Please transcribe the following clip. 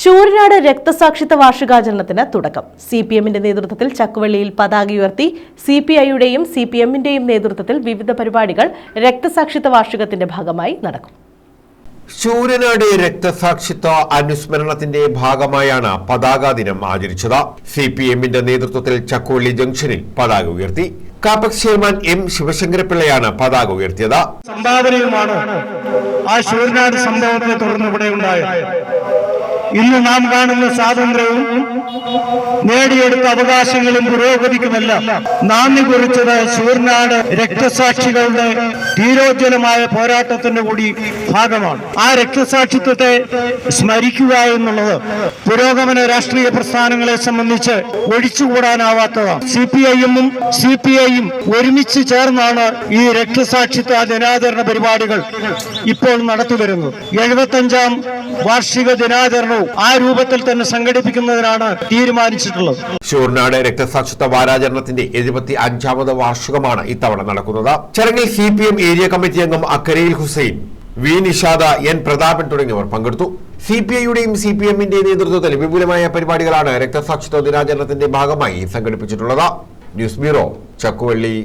ശൂരനാട് രക്തസാക്ഷിത്വ വാർഷികാചരണത്തിന് തുടക്കം. C P എമ്മിന്റെ നേതൃത്വത്തിൽ ചക്കുവള്ളിയിൽ പതാക ഉയർത്തി സി പി ഐയുടെയും സി പി എമ്മിന്റെയും നേതൃത്വത്തിൽ വിവിധ പരിപാടികൾ രക്തസാക്ഷിത്വ വാർഷികത്തിന്റെ ഭാഗമായി നടക്കും. ശൂരനാട് രക്തസാക്ഷിത്വ അനുസ്മരണത്തിന്റെ ഭാഗമായാണ് പതാക ദിനം ആചരിച്ചത്. സി പി എമ്മിന്റെ നേതൃത്വത്തിൽ ചക്കുവള്ളി ജംഗ്ഷനിൽ പതാക ഉയർത്തി. കാപ്പക്സ് ചെയർമാൻ എം ശിവശങ്കരപിള്ളയാണ് പതാക ഉയർത്തിയത്. സംഭാവനയുമാണ് ആ ശൂരനാട് സംഭവത്തെ തുടർന്ന് ഇവിടെ ഉണ്ടായത്. ഇന്ന് നാം കാണുന്ന സ്വാതന്ത്ര്യവും നേടിയെടുത്ത അവകാശങ്ങളും പുരോഗതിക്കുമെല്ലാം നാന്ദി കുറിച്ചത് ശൂരനാട് രക്തസാക്ഷികളുടെ ധീരോജ്വലമായ പോരാട്ടത്തിന്റെ കൂടി ഭാഗമാണ്. ആ രക്തസാക്ഷിത്വത്തെ സ്മരിക്കുക എന്നുള്ളത് പുരോഗമന രാഷ്ട്രീയ പ്രസ്ഥാനങ്ങളെ സംബന്ധിച്ച് ഒഴിച്ചുകൂടാനാവാത്തതാണ്. സി പി ഐഎമ്മും സി പി ഐയും ഒരുമിച്ച് ചേർന്നാണ് ഈ രക്തസാക്ഷിത്വ ദിനാചരണ പരിപാടികൾ ഇപ്പോൾ നടത്തിവരുന്നത് എഴുപത്തഞ്ചാം വാർഷിക ദിനാചരണവും ആ രൂപത്തിൽ തന്നെ സംഘടിപ്പിക്കുന്നതിനാണ് തീരുമാനിച്ചിട്ടുള്ളത്. ഷൂർനാട് രക്തസാക്ഷിത്വ വാരാചരണത്തിന്റെ എഴുപത്തി അഞ്ചാമത് വാർഷികമാണ് ഇത്തവണ നടക്കുന്നത്. ചടങ്ങിൽ C P M area committee അംഗം അക്കരയിൽ ഹുസൈൻ വി നിഷാദ എൻ പ്രതാപൻ തുടങ്ങിയവർ പങ്കെടുത്തു. സി പി ഐയുടെയും സി പി എമ്മിന്റെ നേതൃത്വത്തിൽ വിപുലമായ പരിപാടികളാണ് രക്തസാക്ഷിത്വ ദിനാചരണത്തിന്റെ ഭാഗമായി സംഘടിപ്പിച്ചിട്ടുള്ളത്. News bureau Chakkuvalli.